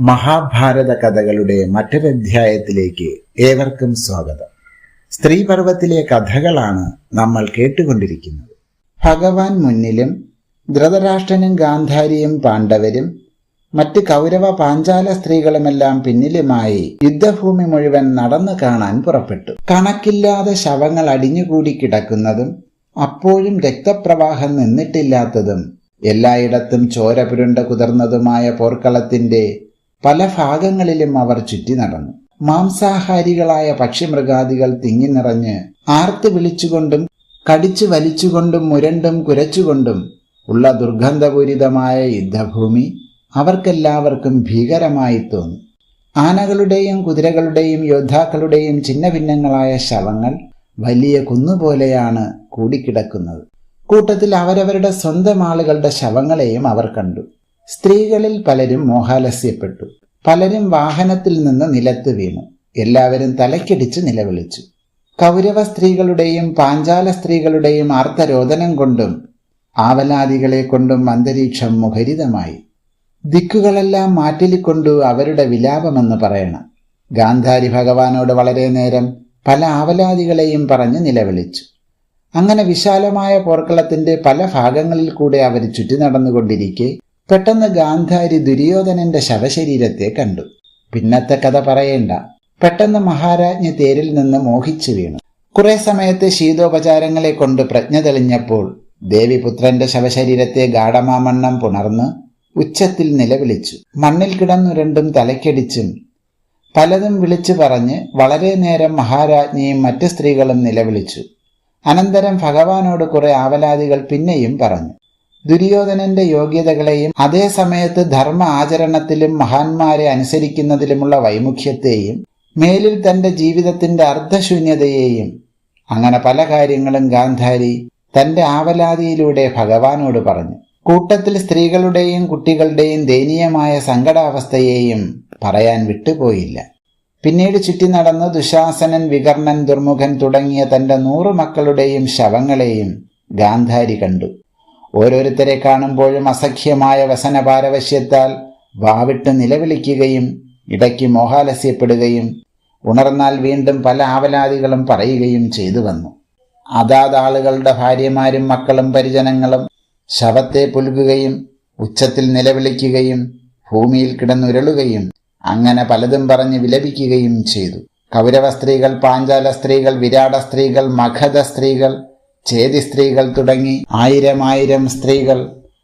മഹാഭാരത കഥകളുടെ മറ്റൊരധ്യായത്തിലേക്ക് ഏവർക്കും സ്വാഗതം. സ്ത്രീപർവത്തിലെ കഥകളാണ് നമ്മൾ കേട്ടുകൊണ്ടിരിക്കുന്നത്. ഭഗവാൻ മുന്നിലും ധൃതരാഷ്ട്രനും ഗാന്ധാരിയും പാണ്ഡവരും മറ്റ് കൗരവ പാഞ്ചാല സ്ത്രീകളുമെല്ലാം പിന്നിലുമായി യുദ്ധഭൂമി മുഴുവൻ നടന്നു കാണാൻ പുറപ്പെട്ടു. കണക്കില്ലാതെ ശവങ്ങൾ അടിഞ്ഞുകൂടി കിടക്കുന്നതും അപ്പോഴും രക്തപ്രവാഹം നിന്നിട്ടില്ലാത്തതും എല്ലായിടത്തും ചോര പുരുണ്ട കുതിർന്നതുമായ പോർക്കളത്തിന്റെ പല ഭാഗങ്ങളിലും അവർ ചുറ്റി നടന്നു. മാംസാഹാരികളായ പക്ഷിമൃഗാദികൾ തിങ്ങി നിറഞ്ഞ് ആർത്ത് വിളിച്ചുകൊണ്ടും കടിച്ചു വലിച്ചുകൊണ്ടും മുരണ്ടും കുരച്ചുകൊണ്ടും ഉള്ള ദുർഗന്ധപൂരിതമായ യുദ്ധഭൂമി അവർക്കെല്ലാവർക്കും ഭീകരമായി തോന്നി. ആനകളുടെയും കുതിരകളുടെയും യോദ്ധാക്കളുടെയും ഛിന്നഭിന്നങ്ങളായ ശവങ്ങൾ വലിയ കുന്നുപോലെയാണ് കൂടിക്കിടക്കുന്നത്. കൂട്ടത്തിൽ അവരവരുടെ സ്വന്തം ആളുകളുടെ ശവങ്ങളെയും അവർ കണ്ടു. സ്ത്രീകളിൽ പലരും മോഹാലസ്യപ്പെട്ടു. പലരും വാഹനത്തിൽ നിന്ന് നിലത്ത് വീണു. എല്ലാവരും തലക്കിടിച്ച് നിലവിളിച്ചു. കൗരവ സ്ത്രീകളുടെയും പാഞ്ചാല സ്ത്രീകളുടെയും ആർത്തരോദനം കൊണ്ടും ആവലാദികളെ കൊണ്ടും അന്തരീക്ഷം മുഖരിതമായി. ദിക്കുകളെല്ലാം മാറ്റിലിക്കൊണ്ടു അവരുടെ വിലാപമെന്ന് പറയണം. ഗാന്ധാരി ഭഗവാനോട് വളരെ നേരം പല ആവലാദികളെയും പറഞ്ഞ് നിലവിളിച്ചു. അങ്ങനെ വിശാലമായ പോർക്കളത്തിന്റെ പല ഭാഗങ്ങളിൽ കൂടെ അവർ ചുറ്റി നടന്നുകൊണ്ടിരിക്കെ പെട്ടെന്ന് ഗാന്ധാരി ദുര്യോധനന്റെ ശവശരീരത്തെ കണ്ടു. പിന്നത്തെ കഥ പറയേണ്ട. പെട്ടെന്ന് മഹാരാജ്ഞി തേരിൽ നിന്ന് മോഹിച്ചു വീണു. കുറെ സമയത്തെ ശീതോപചാരങ്ങളെ കൊണ്ട് പ്രജ്ഞ തെളിഞ്ഞപ്പോൾ ദേവിപുത്രന്റെ ശവശരീരത്തെ ഗാഠമാമണ്ണം പുണർന്ന് ഉച്ചത്തിൽ നിലവിളിച്ചു. മണ്ണിൽ കിടന്നുരണ്ടും തലക്കടിച്ചും പലതും വിളിച്ചു പറഞ്ഞ് വളരെ നേരം മഹാരാജ്ഞിയും മറ്റ് സ്ത്രീകളും നിലവിളിച്ചു. അനന്തരം ഭഗവാനോട് കുറെ ആവലാദികൾ പിന്നെയും പറഞ്ഞു. ദുര്യോധനന്റെ യോഗ്യതകളെയും അതേ സമയത്ത് ധർമ്മ ആചരണത്തിലും മഹാന്മാരെ അനുസരിക്കുന്നതിലുമുള്ള വൈമുഖ്യത്തെയും മേലിൽ തന്റെ ജീവിതത്തിന്റെ അർത്ഥശൂന്യതയെയും അങ്ങനെ പല കാര്യങ്ങളും ഗാന്ധാരി തന്റെ ആവലാതിയിലൂടെ ഭഗവാനോട് പറഞ്ഞു. കൂട്ടത്തിൽ സ്ത്രീകളുടെയും കുട്ടികളുടെയും ദയനീയമായ സങ്കടാവസ്ഥയെയും പറയാൻ വിട്ടുപോയില്ല. പിന്നീട് ചുറ്റി നടന്ന് ദുശാസനൻ വികർണൻ ദുർമുഖൻ തുടങ്ങിയ തന്റെ നൂറു മക്കളുടെയും ശവങ്ങളെയും ഗാന്ധാരി കണ്ടു. ഓരോരുത്തരെ കാണുമ്പോഴും അസഖ്യമായ വസനപാരവശ്യത്താൽ വാവിട്ട് നിലവിളിക്കുകയും ഇടയ്ക്ക് മോഹാലസ്യപ്പെടുകയും ഉണർന്നാൽ വീണ്ടും പല ആവലാതികളും പറയുകയും ചെയ്തു വന്നു. അതാത് ആളുകളുടെ ഭാര്യമാരും മക്കളും പരിജനങ്ങളും ശവത്തെ പുലുകുകയും ഉച്ചത്തിൽ നിലവിളിക്കുകയും ഭൂമിയിൽ കിടന്നുരുളുകയും അങ്ങനെ പലതും പറഞ്ഞ് വിലപിക്കുകയും ചെയ്തു. കൗരവ സ്ത്രീകൾ പാഞ്ചാല സ്ത്രീകൾ വിരാട സ്ത്രീകൾ മഗധ സ്ത്രീകൾ ചേതി സ്ത്രീകൾ തുടങ്ങി ആയിരം ആയിരം സ്ത്രീകൾ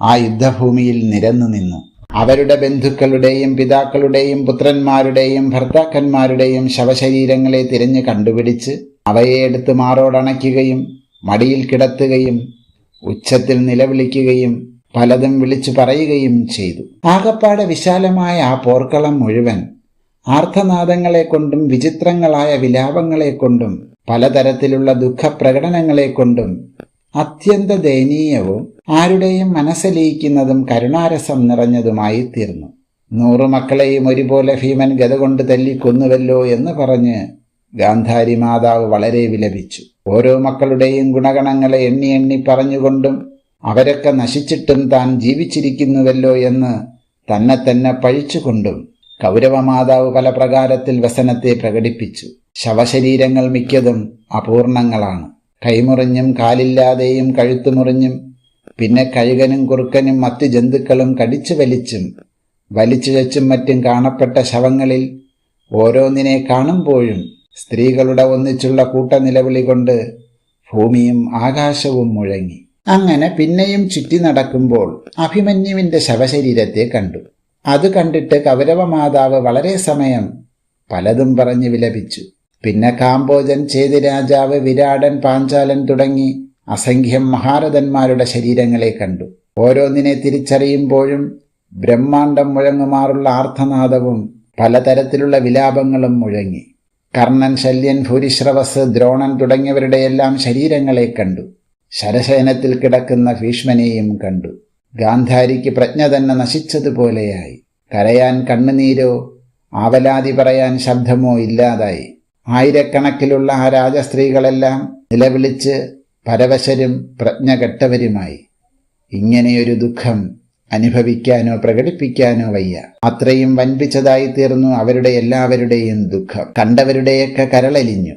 ആ യുദ്ധഭൂമിയിൽ നിരന്നു നിന്നു. അവരുടെ ബന്ധുക്കളുടെയും പിതാക്കളുടെയും പുത്രന്മാരുടെയും ഭർത്താക്കന്മാരുടെയും ശവശരീരങ്ങളെ തിരഞ്ഞു കണ്ടുപിടിച്ച് അവയെ എടുത്ത് മാറോടണയ്ക്കുകയും മടിയിൽ കിടത്തുകയും ഉച്ചത്തിൽ നിലവിളിക്കുകയും പലതും വിളിച്ചു പറയുകയും ചെയ്തു. ആകപ്പാടെ വിശാലമായ ആ പോർക്കളം മുഴുവൻ ആർത്തനാദങ്ങളെ കൊണ്ടും വിചിത്രങ്ങളായ വിലാപങ്ങളെ കൊണ്ടും പലതരത്തിലുള്ള ദുഃഖപ്രകടനങ്ങളെ കൊണ്ടും അത്യന്ത ദയനീയവും ആരുടെയും മനസ്സലിയിക്കുന്നതും കരുണാരസം നിറഞ്ഞതുമായി തീർന്നു. നൂറു മക്കളെയും ഒരുപോലെ ഭീമൻ ഗത കൊണ്ട് തല്ലി കൊന്നുവല്ലോ എന്ന് പറഞ്ഞ് ഗാന്ധാരി മാതാവ് വളരെ വിലപിച്ചു. ഓരോ മക്കളുടെയും ഗുണഗണങ്ങളെ എണ്ണി എണ്ണി പറഞ്ഞുകൊണ്ടും അവരൊക്കെ നശിച്ചിട്ടും താൻ ജീവിച്ചിരിക്കുന്നുവല്ലോ എന്ന് തന്നെ തന്നെ പഴിച്ചുകൊണ്ടും കൗരവമാതാവ് പല പ്രകാരത്തിൽ വ്യസനത്തെ പ്രകടിപ്പിച്ചു. ശവശരീരങ്ങൾ മിക്കതും അപൂർണങ്ങളാണ്. കൈമുറിഞ്ഞും കാലില്ലാതെയും കഴുത്തുമുറിഞ്ഞും പിന്നെ കഴുകനും കുറുക്കനും മറ്റു ജന്തുക്കളും കടിച്ചു വലിച്ചും വലിച്ചു വെച്ചും മറ്റും കാണപ്പെട്ട ശവങ്ങളിൽ ഓരോന്നിനെ കാണുമ്പോഴും സ്ത്രീകളുടെ ഒന്നിച്ചുള്ള കൂട്ടനിലവിളി കൊണ്ട് ഭൂമിയും ആകാശവും മുഴങ്ങി. അങ്ങനെ പിന്നെയും ചുറ്റി നടക്കുമ്പോൾ അഭിമന്യുവിന്റെ ശവശരീരത്തെ കണ്ടു. അത് കണ്ടിട്ട് കൗരവമാതാവ് വളരെ സമയം പലതും പറഞ്ഞു വിലപിച്ചു. പിന്നെ കാമ്പോജൻ ചേതി രാജാവ് വിരാടൻ പാഞ്ചാലൻ തുടങ്ങി അസംഖ്യം മഹാരഥന്മാരുടെ ശരീരങ്ങളെ കണ്ടു. ഓരോന്നിനെ തിരിച്ചറിയുമ്പോഴും ബ്രഹ്മാണ്ടം മുഴങ്ങുമാറുള്ള ആർത്തനാദവും പലതരത്തിലുള്ള വിലാപങ്ങളും മുഴങ്ങി. കർണൻ ശല്യൻ ഭൂരിശ്രവസ് ദ്രോണൻ തുടങ്ങിയവരുടെയെല്ലാം ശരീരങ്ങളെ കണ്ടു. ശരശയനത്തിൽ കിടക്കുന്ന ഭീഷ്മനെയും കണ്ടു. ഗാന്ധാരിക്ക് പ്രജ്ഞ തന്നെ നശിച്ചതുപോലെയായി. കരയാൻ കണ്ണുനീരോ ആവലാതി പറയാൻ ശബ്ദമോ ഇല്ലാതായി. ആയിരക്കണക്കിലുള്ള ആ രാജസ്ത്രീകളെല്ലാം നിലവിളിച്ച് പരവശരും പ്രജ്ഞ കെട്ടവരുമായി ഇങ്ങനെയൊരു ദുഃഖം അനുഭവിക്കാനോ പ്രകടിപ്പിക്കാനോ വയ്യ. അത്രയും വൻപിച്ചതായി തീർന്നു അവരുടെ എല്ലാവരുടെയും ദുഃഖം. കണ്ടവരുടെയൊക്കെ കരളലിഞ്ഞു.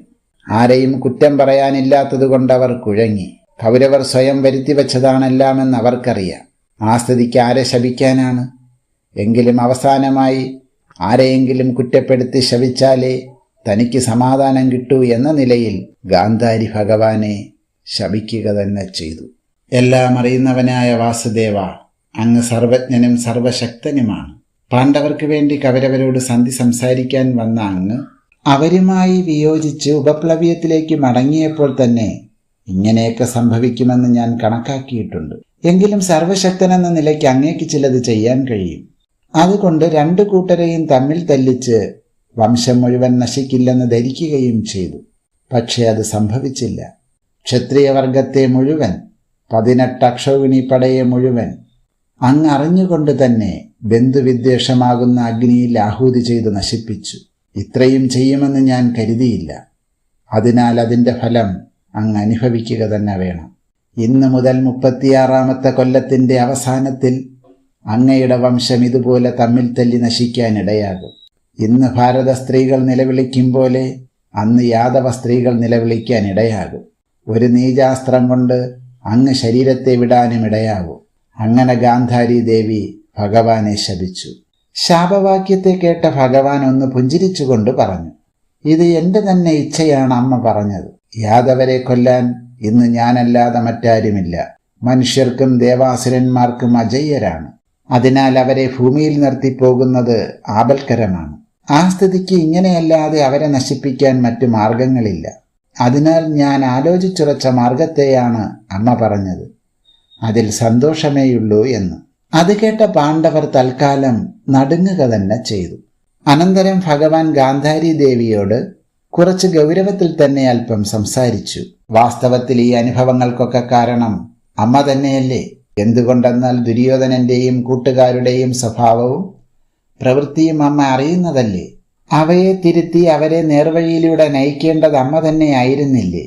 ആരെയും കുറ്റം പറയാനില്ലാത്തതുകൊണ്ട് അവർ കുഴങ്ങി. കൗരവർ സ്വയം വരുത്തിവെച്ചതാണെല്ലാമെന്ന് അവർക്കറിയാം. ആ സ്ഥിതിക്ക് ആരെ ശപിക്കാനാണ്? എങ്കിലും അവസാനമായി ആരെയെങ്കിലും കുറ്റപ്പെടുത്തി ശവിച്ചാലേ തനിക്ക് സമാധാനം കിട്ടൂ എന്ന നിലയിൽ ഗാന്ധാരി ഭഗവാനെ ശപിക്കുക തന്നെ ചെയ്തു. എല്ലാം അറിയുന്നവനായ വാസുദേവ അങ്ങ് സർവജ്ഞനും സർവശക്തനുമാണ്. പാണ്ഡവർക്ക് വേണ്ടി കവരവരോട് സന്ധി സംസാരിക്കാൻ വന്ന അങ്ങ് അവരുമായി വിയോജിച്ച് ഉപപ്ലവ്യത്തിലേക്ക് മടങ്ങിയപ്പോൾ തന്നെ ഇങ്ങനെയൊക്കെ സംഭവിക്കുമെന്ന് ഞാൻ കണക്കാക്കിയിട്ടുണ്ട്. എങ്കിലും സർവശക്തനെന്ന നിലയ്ക്ക് അങ്ങേക്ക് ചിലത് ചെയ്യാൻ കഴിയും. അതുകൊണ്ട് രണ്ടു കൂട്ടരെയും തമ്മിൽ തല്ലിച്ച് വംശം മുഴുവൻ നശിക്കില്ലെന്ന് ധരിക്കുകയും ചെയ്തു. പക്ഷേ അത് സംഭവിച്ചില്ല. ക്ഷത്രിയവർഗത്തെ മുഴുവൻ പതിനെട്ട് അക്ഷോഹിണി പടയെ മുഴുവൻ അങ്ങ് അറിഞ്ഞുകൊണ്ട് തന്നെ ബന്ധുവിദ്വേഷമാകുന്ന അഗ്നിയിൽ ആഹൂതി ചെയ്ത് നശിപ്പിച്ചു. ഇത്രയും ചെയ്യുമെന്ന് ഞാൻ കരുതിയില്ല. അതിനാൽ അതിന്റെ ഫലം അങ്ങ് അനുഭവിക്കുക തന്നെ വേണം. ഇന്ന് മുതൽ മുപ്പത്തിയാറാമത്തെ കൊല്ലത്തിന്റെ അവസാനത്തിൽ അങ്ങയുടെ വംശം ഇതുപോലെ തമ്മിൽ തല്ലി നശിക്കാനിടയാകും ഇന്ന് ഭാരത സ്ത്രീകൾ നിലവിളിക്കും പോലെ അന്ന് യാദവ സ്ത്രീകൾ നിലവിളിക്കാനിടയാകും ഒരു നീചാസ്ത്രം കൊണ്ട് അങ്ങ് ശരീരത്തെ വിടാനും ഇടയാകും. അങ്ങനെ ഗാന്ധാരി ദേവി ഭഗവാനെ ശപിച്ചു. ശാപവാക്യത്തെ കേട്ട ഭഗവാൻ ഒന്ന് പുഞ്ചിരിച്ചുകൊണ്ട് പറഞ്ഞു ഇത് എന്റെ തന്നെ ഇച്ഛയാണ് അമ്മ പറഞ്ഞത്. യാദവരെ കൊല്ലാൻ ഇന്ന് ഞാനല്ലാതെ മറ്റാരുമില്ല. മനുഷ്യർക്കും ദേവാസുരന്മാർക്കും അജയ്യരാണ്. അതിനാൽ അവരെ ഭൂമിയിൽ നിർത്തിപ്പോകുന്നത് ആപൽക്കരമാണ്. ആ സ്ഥിതിക്ക് ഇങ്ങനെയല്ലാതെ അവരെ നശിപ്പിക്കാൻ മറ്റു മാർഗങ്ങളില്ല അതിനാൽ ഞാൻ ആലോചിച്ചുറച്ച മാർഗത്തെയാണ് അമ്മ പറഞ്ഞത്. അതിൽ സന്തോഷമേയുള്ളൂ എന്ന്. അത് കേട്ട പാണ്ഡവർ തൽക്കാലം നടുങ്ങുക തന്നെ ചെയ്തു. അനന്തരം ഭഗവാൻ ഗാന്ധാരി ദേവിയോട് കുറച്ച് ഗൗരവത്തിൽ തന്നെ അല്പം സംസാരിച്ചു. വാസ്തവത്തിൽ ഈ അനുഭവങ്ങൾക്കൊക്കെ കാരണം അമ്മ തന്നെയല്ലേ? എന്തുകൊണ്ടെന്നാൽ ദുര്യോധനന്റെയും കൂട്ടുകാരുടെയും സ്വഭാവവും പ്രവൃത്തിയും അമ്മ അറിയുന്നതല്ലേ? അവയെ തിരുത്തി അവരെ നേർവഴിയിലൂടെ നയിക്കേണ്ടത് അമ്മ തന്നെയായിരുന്നില്ലേ?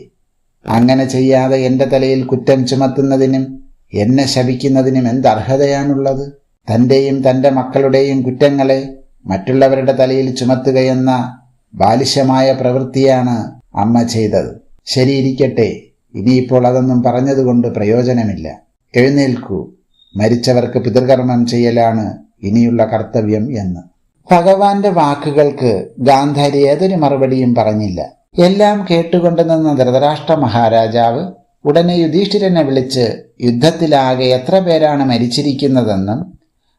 അങ്ങനെ ചെയ്യാതെ എന്റെ തലയിൽ കുറ്റം ചുമത്തുന്നതിനും എന്നെ ശപിക്കുന്നതിനും എന്തർഹതയാണുള്ളത്? തന്റെയും തന്റെ മക്കളുടെയും കുറ്റങ്ങളെ മറ്റുള്ളവരുടെ തലയിൽ ചുമത്തുകയെന്ന ബാലിശമായ പ്രവൃത്തിയാണ് അമ്മ ചെയ്തത്. ശരിയിരിക്കട്ടെ. ഇനിയിപ്പോൾ അതൊന്നും പറഞ്ഞതുകൊണ്ട് പ്രയോജനമില്ല. എഴുന്നേൽക്കൂ. മരിച്ചവർക്ക് പിതൃകർമ്മം ചെയ്യലാണ് ഇനിയുള്ള കർത്തവ്യം എന്ന്. ഭഗവാന്റെ വാക്കുകൾക്ക് ഗാന്ധാരി ഏതൊരു മറുപടിയും പറഞ്ഞില്ല. എല്ലാം കേട്ടുകൊണ്ടു നിന്ന ധൃതരാഷ്ട്ര മഹാരാജാവ് ഉടനെ യുധിഷ്ഠിരനെ വിളിച്ച് യുദ്ധത്തിലാകെ എത്ര പേരാണ് മരിച്ചിരിക്കുന്നതെന്നും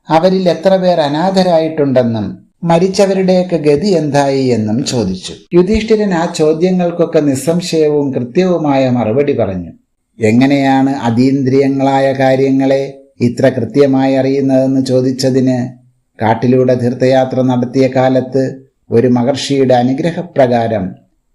അവരിൽ എത്ര പേർ അനാഥരായിട്ടുണ്ടെന്നും മരിച്ചവരുടെയൊക്കെ ഗതി എന്തായി എന്നും ചോദിച്ചു. യുധിഷ്ഠിരൻ ആ ചോദ്യങ്ങൾക്കൊക്കെ നിസ്സംശയവും കൃത്യവുമായ മറുപടി പറഞ്ഞു. എങ്ങനെയാണ് അതീന്ദ്രിയങ്ങളായ കാര്യങ്ങളെ ഇത്ര കൃത്യമായി അറിയുന്നതെന്ന് ചോദിച്ചതിന്? കാട്ടിലൂടെ തീർത്ഥയാത്ര നടത്തിയ കാലത്ത് ഒരു മഹർഷിയുടെ അനുഗ്രഹപ്രകാരം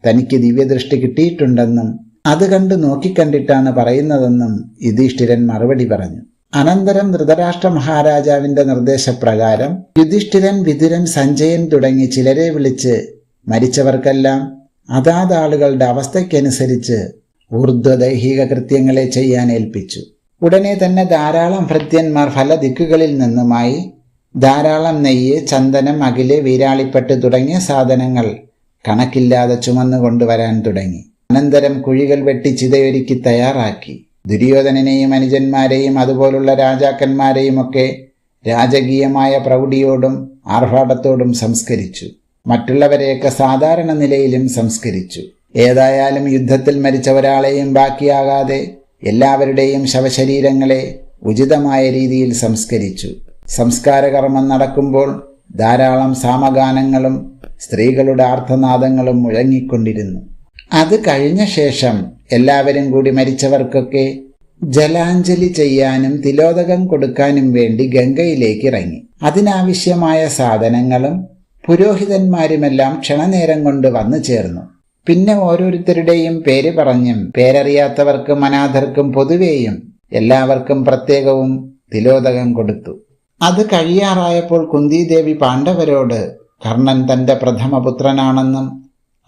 തനിക്ക് ദിവ്യദൃഷ്ടി കിട്ടിയിട്ടുണ്ടെന്നും അത് കണ്ട് നോക്കിക്കണ്ടിട്ടാണ് പറയുന്നതെന്നും യുധിഷ്ഠിരൻ മറുപടി പറഞ്ഞു. അനന്തരം ധൃതരാഷ്ട്ര മഹാരാജാവിന്റെ നിർദ്ദേശപ്രകാരം യുധിഷ്ഠിരൻ വിതുരൻ സഞ്ജയൻ തുടങ്ങി ചിലരെ വിളിച്ച് മരിച്ചവർക്കെല്ലാം അതാത് ആളുകളുടെ അവസ്ഥയ്ക്കനുസരിച്ച് ഊർധ്വദൈഹിക കൃത്യങ്ങളെ ചെയ്യാൻ ഏൽപ്പിച്ചു. ഉടനെ തന്നെ ധാരാളം ഭൃത്യന്മാർ പല ദിക്കുകളിൽ നിന്നുമായി ധാരാളം നെയ്യ് ചന്ദനം അകിൽ വീരാളിപ്പെട്ട് തുടങ്ങിയ സാധനങ്ങൾ കണക്കില്ലാതെ ചുമന്നു കൊണ്ടുവരാൻ തുടങ്ങി. അനന്തരം കുഴികൾ വെട്ടി ചിതയൊരുക്കി തയ്യാറാക്കി. ദുര്യോധനനെയും അനുജന്മാരെയും അതുപോലുള്ള രാജാക്കന്മാരെയും ഒക്കെ രാജകീയമായ പ്രൗഢിയോടും ആർഭാടത്തോടും സംസ്കരിച്ചു. മറ്റുള്ളവരെയൊക്കെ സാധാരണ നിലയിലും സംസ്കരിച്ചു. ഏതായാലും യുദ്ധത്തിൽ മരിച്ച ഒരാളെയും ബാക്കിയാകാതെ എല്ലാവരുടെയും ശവശരീരങ്ങളെ ഉചിതമായ രീതിയിൽ സംസ്കരിച്ചു. സംസ്കാരകർമ്മം നടക്കുമ്പോൾ ധാരാളം സാമഗാനങ്ങളും സ്ത്രീകളുടെ ആർത്തനാദങ്ങളും മുഴങ്ങിക്കൊണ്ടിരുന്നു. അത് കഴിഞ്ഞ ശേഷം എല്ലാവരും കൂടി മരിച്ചവർക്കൊക്കെ ജലാഞ്ജലി ചെയ്യാനും തിലോദകം കൊടുക്കാനും വേണ്ടി ഗംഗയിലേക്ക് ഇറങ്ങി. അതിനാവശ്യമായ സാധനങ്ങളും പുരോഹിതന്മാരുമെല്ലാം ക്ഷണനേരം കൊണ്ട് വന്നു ചേർന്നു. പിന്നെ ഓരോരുത്തരുടെയും പേര് പറഞ്ഞും പേരറിയാത്തവർക്കും അനാഥർക്കും പൊതുവേയും എല്ലാവർക്കും പ്രത്യേകവും തിലോദകം കൊടുത്തു. അത് കഴിയാറായപ്പോൾ കുന്തിദേവി പാണ്ഡവരോട് കർണൻ തന്റെ പ്രഥമ പുത്രനാണെന്നും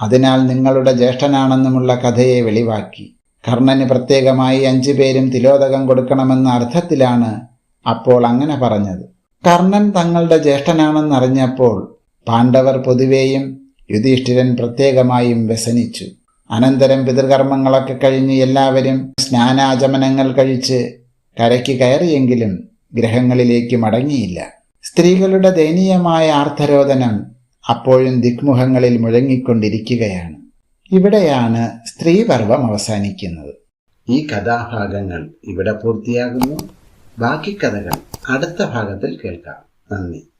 അതിനാൽ നിങ്ങളുടെ ജ്യേഷ്ഠനാണെന്നുമുള്ള കഥയെ വെളിവാക്കി. കർണന് പ്രത്യേകമായി അഞ്ചു പേരും തിലോദകം കൊടുക്കണമെന്ന അർത്ഥത്തിലാണ് അപ്പോൾ അങ്ങനെ പറഞ്ഞത്. കർണൻ തങ്ങളുടെ ജ്യേഷ്ഠനാണെന്നറിഞ്ഞപ്പോൾ പാണ്ഡവർ പൊതുവേയും യുധിഷ്ഠിരൻ പ്രത്യേകമായും വ്യസനിച്ചു. അനന്തരം പിതൃകർമ്മങ്ങളൊക്കെ കഴിഞ്ഞ് എല്ലാവരും സ്നാനാചമനങ്ങൾ കഴിച്ച് കരയ്ക്ക് കയറിയെങ്കിലും ഗ്രഹങ്ങളിലേക്ക് മടങ്ങിയില്ല. സ്ത്രീകളുടെ ദയനീയമായ ആർത്തരോദനം അപ്പോഴും ദിക്മുഖങ്ങളിൽ മുഴങ്ങിക്കൊണ്ടിരിക്കുകയാണ്. ഇവിടെയാണ് സ്ത്രീപർവം അവസാനിക്കുന്നത്. ഈ കഥാഭാഗങ്ങൾ ഇവിടെ പൂർത്തിയാകുന്നു. ബാക്കി കഥകൾ അടുത്ത ഭാഗത്തിൽ കേൾക്കാം. നന്ദി.